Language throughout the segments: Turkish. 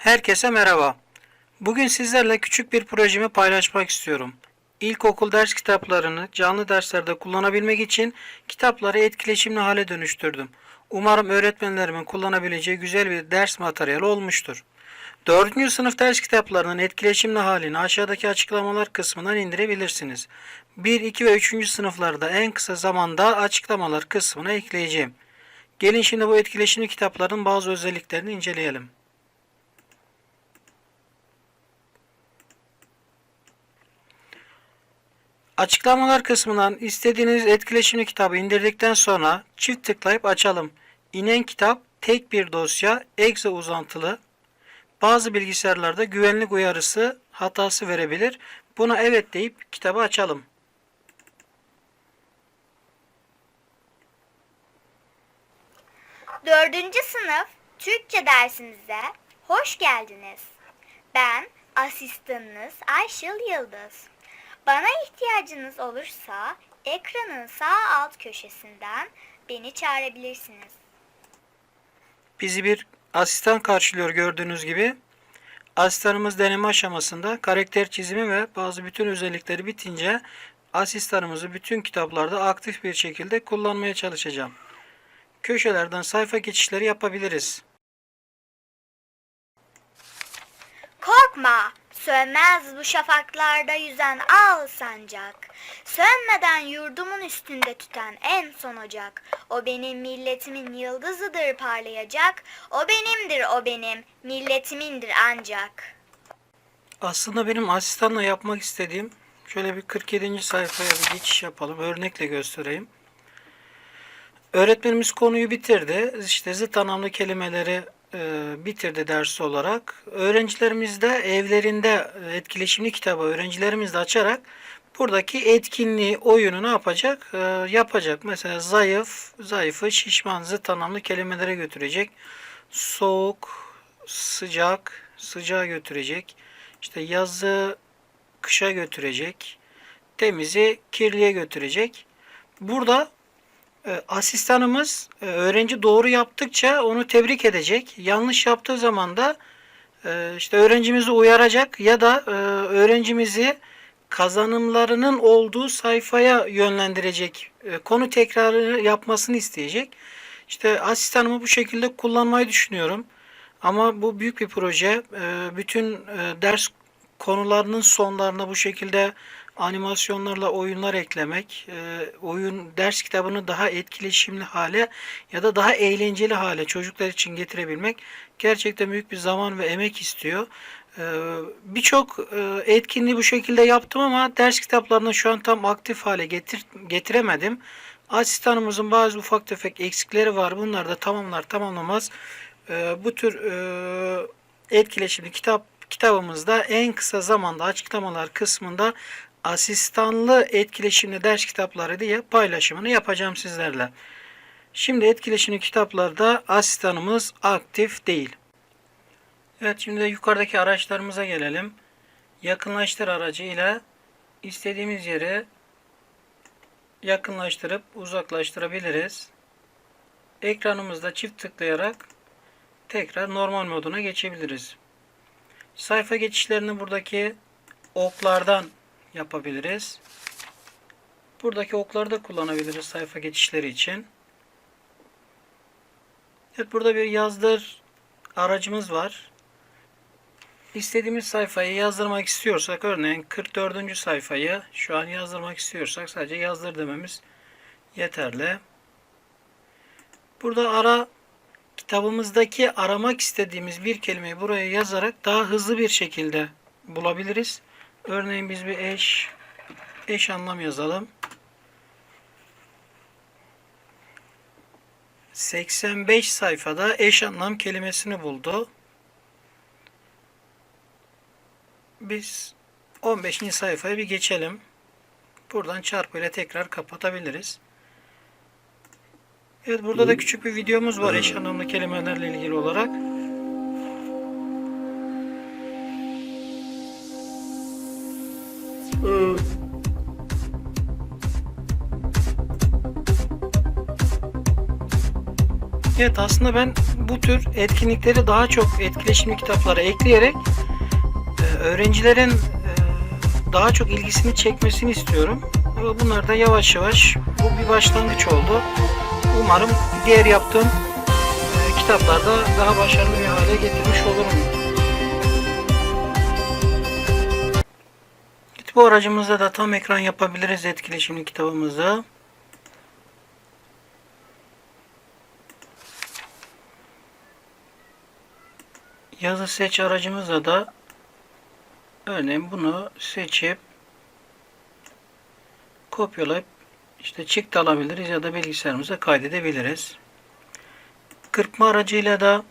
Herkese merhaba. Bugün sizlerle küçük bir projemi paylaşmak istiyorum. İlkokul ders kitaplarını canlı derslerde kullanabilmek için kitapları etkileşimli hale dönüştürdüm. Umarım öğretmenlerimin kullanabileceği güzel bir ders materyali olmuştur. 4. sınıf ders kitaplarının etkileşimli halini aşağıdaki açıklamalar kısmından indirebilirsiniz. 1, 2 ve 3. sınıflarda en kısa zamanda açıklamalar kısmına ekleyeceğim. Gelin şimdi bu etkileşimli kitapların bazı özelliklerini inceleyelim. Açıklamalar kısmından istediğiniz etkileşimli kitabı indirdikten sonra çift tıklayıp açalım. İnen kitap tek bir dosya, exe uzantılı. Bazı bilgisayarlarda güvenlik uyarısı hatası verebilir. Buna evet deyip kitabı açalım. Dördüncü sınıf Türkçe dersimize hoş geldiniz. Ben asistanınız Ayşıl Yıldız. Bana ihtiyacınız olursa ekranın sağ alt köşesinden beni çağırabilirsiniz. Bizi bir asistan karşılıyor gördüğünüz gibi. Asistanımız deneme aşamasında karakter çizimi ve bazı bütün özellikleri bitince asistanımızı bütün kitaplarda aktif bir şekilde kullanmaya çalışacağım. Köşelerden sayfa geçişleri yapabiliriz. Korkma, sönmez bu şafaklarda yüzen al sancak. Sönmeden yurdumun üstünde tüten en son ocak. O benim milletimin yıldızıdır parlayacak. O benimdir o benim, milletimindir ancak. Aslında benim asistanla yapmak istediğim şöyle bir 47. sayfaya bir geçiş yapalım. Örnekle göstereyim. Öğretmenimiz konuyu bitirdi. İşte zıt anlamlı kelimeleri e, bitirdi ders olarak. Öğrencilerimiz de evlerinde etkileşimli kitabı öğrencilerimiz de açarak buradaki etkinliği, oyunu ne yapacak? E, yapacak. Mesela zayıf, zayıfı şişman zıt anlamlı kelimelere götürecek. Soğuk, sıcak, sıcağa götürecek. İşte yazı kışa götürecek. Temizi kirliye götürecek. Burada asistanımız e, öğrenci doğru yaptıkça onu tebrik edecek. Yanlış yaptığı zaman da e, işte öğrencimizi uyaracak ya da e, öğrencimizi kazanımlarının olduğu sayfaya yönlendirecek. Konu tekrarı yapmasını isteyecek. İşte asistanımı bu şekilde kullanmayı düşünüyorum. Ama bu büyük bir proje. Bütün ders konularının sonlarına bu şekilde animasyonlarla oyunlar eklemek, e, oyun ders kitabını daha etkileşimli hale ya da daha eğlenceli hale çocuklar için getirebilmek gerçekten büyük bir zaman ve emek istiyor. E, Birçok e, etkinliği bu şekilde yaptım ama ders kitaplarını şu an tam aktif hale getir, getiremedim. Asistanımızın bazı ufak tefek eksikleri var. Bunlar da tamamlar tamamlamaz. E, bu tür etkileşimli kitap kitabımızda en kısa zamanda açıklamalar kısmında asistanlı etkileşimli ders kitapları diye paylaşımını yapacağım sizlerle. Şimdi etkileşimli kitaplarda asistanımız aktif değil. Evet şimdi de yukarıdaki araçlarımıza gelelim. Yakınlaştır aracı ile istediğimiz yere yakınlaştırıp uzaklaştırabiliriz. Ekranımızda çift tıklayarak tekrar normal moduna geçebiliriz. Sayfa geçişlerini buradaki oklardan yapabiliriz. Buradaki okları da kullanabiliriz sayfa geçişleri için. Evet burada bir yazdır aracımız var. İstediğimiz sayfayı yazdırmak istiyorsak örneğin 44. sayfayı şu an yazdırmak istiyorsak sadece yazdır dememiz yeterli. Burada ara kitabımızdaki aramak istediğimiz bir kelimeyi buraya yazarak daha hızlı bir şekilde bulabiliriz. Örneğin biz bir eş eş anlam yazalım. 85 sayfada eş anlam kelimesini buldu. Biz 15. sayfaya bir geçelim. Buradan çarpı ile tekrar kapatabiliriz. Evet burada da küçük bir videomuz var eş anlamlı kelimelerle ilgili olarak. Evet aslında ben bu tür etkinlikleri daha çok etkileşimli kitaplara ekleyerek e, öğrencilerin e, daha çok ilgisini çekmesini istiyorum. Bunlar da yavaş yavaş bu bir başlangıç oldu. Umarım diğer yaptığım e, kitaplarda daha başarılı bir hale getirmiş olurum. Bu aracımızda da tam ekran yapabiliriz etkileşimli kitabımızı. Yazı seç aracımızda da örneğin bunu seçip kopyalayıp işte çıktı alabiliriz ya da bilgisayarımıza kaydedebiliriz. Kırpma aracıyla da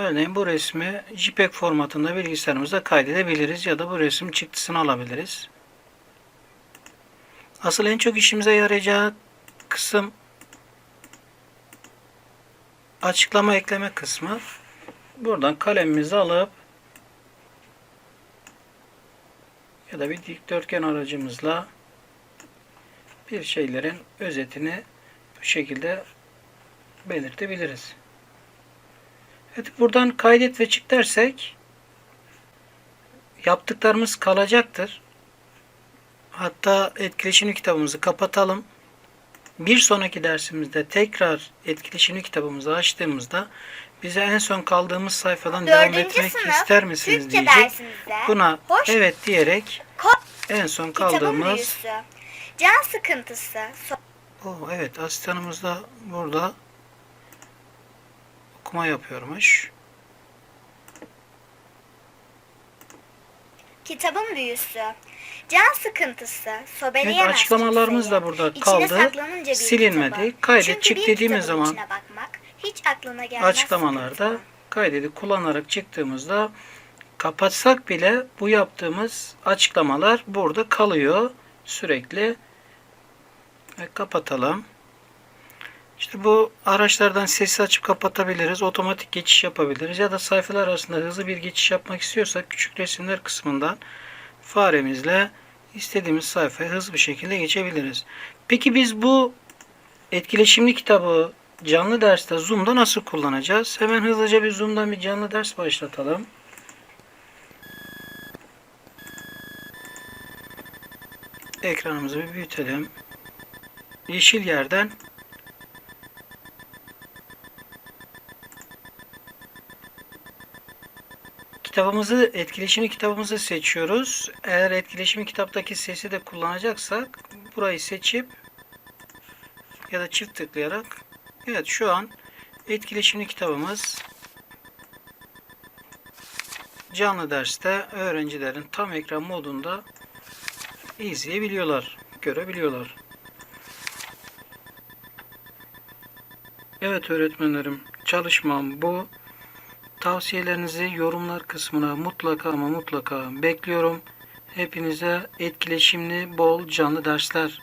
örneğin bu resmi JPEG formatında bilgisayarımıza kaydedebiliriz ya da bu resim çıktısını alabiliriz. Asıl en çok işimize yarayacağı kısım açıklama ekleme kısmı. Buradan kalemimizi alıp ya da bir dikdörtgen aracımızla bir şeylerin özetini bu şekilde belirtebiliriz. Evet buradan kaydet ve çık dersek yaptıklarımız kalacaktır. Hatta etkileşimli kitabımızı kapatalım. Bir sonraki dersimizde tekrar etkileşimli kitabımızı açtığımızda bize en son kaldığımız sayfadan devam Dördüncü etmek sınıf ister misiniz Türkçe diyecek. Buna hoş evet diyerek en son kaldığımız can sıkıntısı, so- Oh, evet asistanımız da burada okuma yapıyormuş. kitabın büyüsü, can sıkıntısı, sobeleyemez Evet, açıklamalarımız kimseyi. da burada kaldı. Silinmedi. kitaba. Kaydet, Çünkü çık dediğimiz zaman bakmak hiç aklına gelmez Açıklamalarda sıkıntı. kaydedip kullanarak çıktığımızda kapatsak bile bu yaptığımız açıklamalar burada kalıyor sürekli. Ve kapatalım. İşte bu araçlardan sesi açıp kapatabiliriz. Otomatik geçiş yapabiliriz. Ya da sayfalar arasında hızlı bir geçiş yapmak istiyorsak küçük resimler kısmından faremizle istediğimiz sayfaya hızlı bir şekilde geçebiliriz. Peki biz bu etkileşimli kitabı canlı derste Zoom'da nasıl kullanacağız? Hemen hızlıca bir Zoom'dan bir canlı ders başlatalım. Ekranımızı bir büyütelim. Yeşil yerden kitabımızı, etkileşimli kitabımızı seçiyoruz. Eğer etkileşimli kitaptaki sesi de kullanacaksak burayı seçip ya da çift tıklayarak evet şu an etkileşimli kitabımız canlı derste öğrencilerin tam ekran modunda izleyebiliyorlar, görebiliyorlar. Evet öğretmenlerim, çalışmam bu. Tavsiyelerinizi yorumlar kısmına mutlaka ama mutlaka bekliyorum. Hepinize etkileşimli, bol canlı dersler